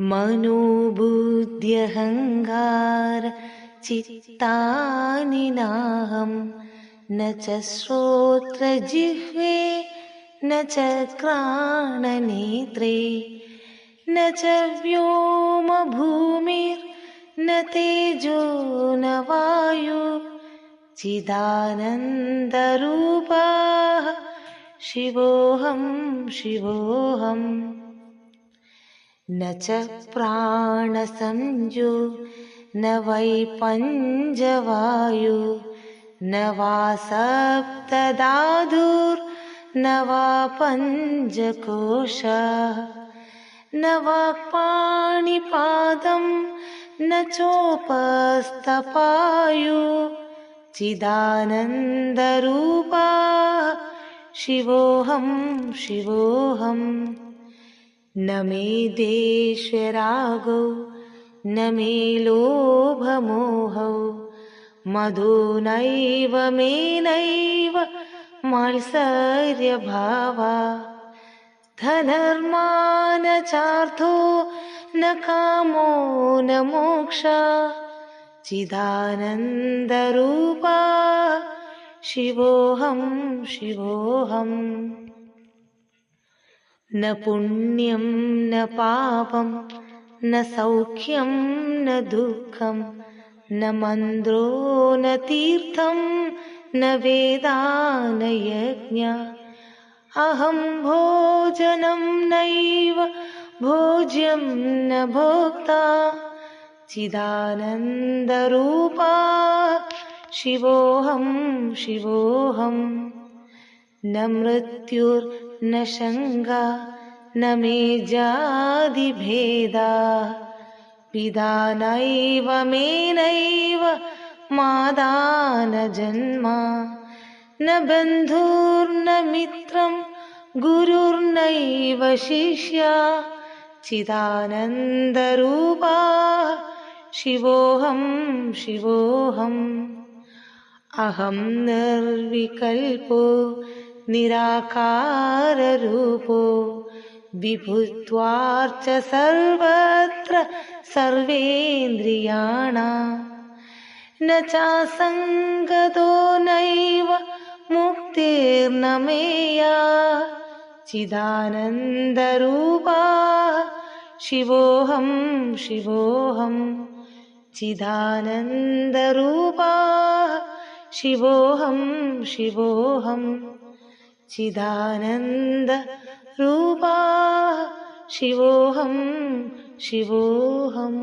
मनोबुद्ध्यहङ्गार चित्तानि नाहं। न च श्रोत्रजिह्वे न च क्राणनेत्रे न च व्योमभूमिर्न तेजो न वायु। चिदानन्दरूपाः शिवोऽहं शिवोऽहम् न च प्राणसंजो न वै पञ्जवायु न वा सप्तदाधुर्न वा पञ्चकोश न वा पाणिपादं न चोपस्तपायु चिदानन्दरूपा शिवोऽहं शिवोऽहम् न मे देशरागौ न मे लोभमोहौ मधु नैव मे नैव मात्सर्यभावा धनर्मानचार्थो न कामो न मोक्ष चिदानन्दरूपा शिवोऽहं शिवोऽहम् न पुण्यं न पापं न सौख्यं न दुःखं न मन्द्रो न तीर्थं न वेदा न यज्ञ अहं भोजनं नैव भोज्यं न भोक्ता। चिदानन्दरूपा शिवोऽहं शिवोऽहम् न मृत्युर्न शङ्गा न मे जादिभेदा पिता नैव मे नैव मादानजन्म न बन्धुर्न मित्रं गुरुर्नैव शिष्या। चिदानन्दरूपा शिवोऽहं शिवोऽहम्। अहं निर्विकल्पो निराकाररूपो विभुत्वार्च सर्वत्र सर्वेन्द्रियाणा। न चासङ्गतो नैव मुक्तिर्न मेया। चिदानन्दरूपा शिवोऽहं शिवोऽहम् चिदानन्दरूपा शिवोऽहं शिवोऽहम् चिदानन्दरूपा शिवोऽहं शिवोऽहम्